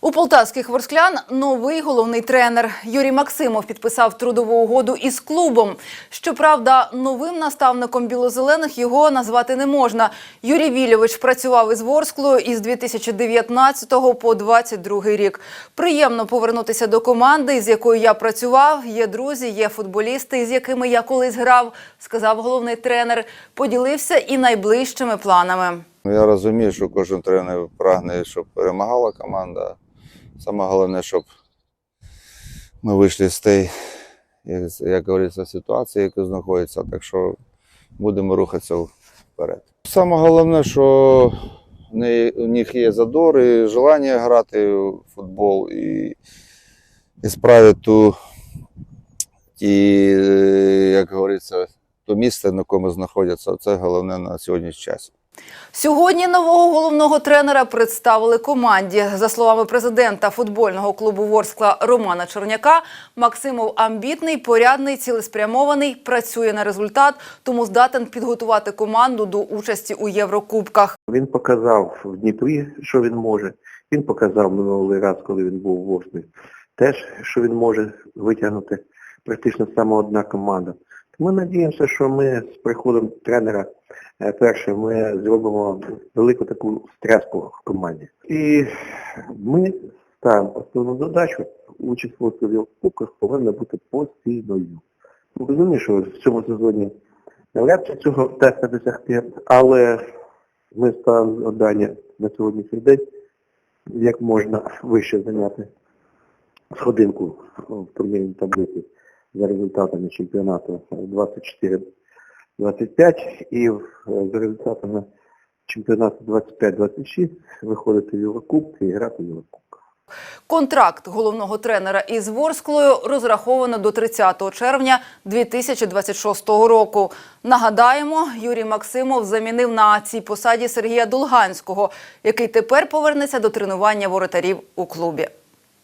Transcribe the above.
У полтавських ворсклян новий головний тренер Юрій Максимов підписав трудову угоду із клубом. Щоправда, новим наставником білозелених його назвати не можна. Юрій Вільович працював із Ворсклою із 2019 по 2022 рік. Приємно повернутися до команди, з якою я працював. Є друзі, є футболісти, з якими я колись грав, сказав головний тренер. Поділився і найближчими планами. Ну, Я розумію, що кожен тренер прагне, щоб перемагала команда. Саме головне, щоб ми вийшли з тієї, як- як говориться, ситуації, яка знаходиться. Так що будемо рухатися вперед. Саме головне, що у них є задор і желання грати в футбол і, і справити ту, е, як говориться, то місце, на якому знаходяться. Це головне на сьогоднішній час. Сьогодні нового головного тренера представили команді. За словами президента футбольного клубу Ворскла Романа Черняка, Максимов амбітний, порядний, цілеспрямований, працює на результат, тому здатен підготувати команду до участі у Єврокубках. Він показав в Дніпрі, що він може. Він показав минулий раз, коли він був у Ворсклі, теж, що він може витягнути практично саме одна команда. Ми надіємося, що ми з приходом тренера е, перше ми зробимо велику таку стряску в команді. І ми ставимо основну задачу, участь в кубках повинна бути постійною. Ми розуміємо, що в цьому сезоні навряд чи цього вдасться досягти, але ми ставимо завдання на сьогоднішній день, як можна вище зайняти сходинку в турнірній таблиці за результатами чемпіонату 24-25 і за результатами чемпіонату 25-26 виходити в Єврокубки і грати в Єврокубках. Контракт головного тренера із Ворсклою розраховано до 30 червня 2026 року. Нагадаємо, Юрій Максимов замінив на цій посаді Сергія Дулганського, який тепер повернеться до тренування воротарів у клубі.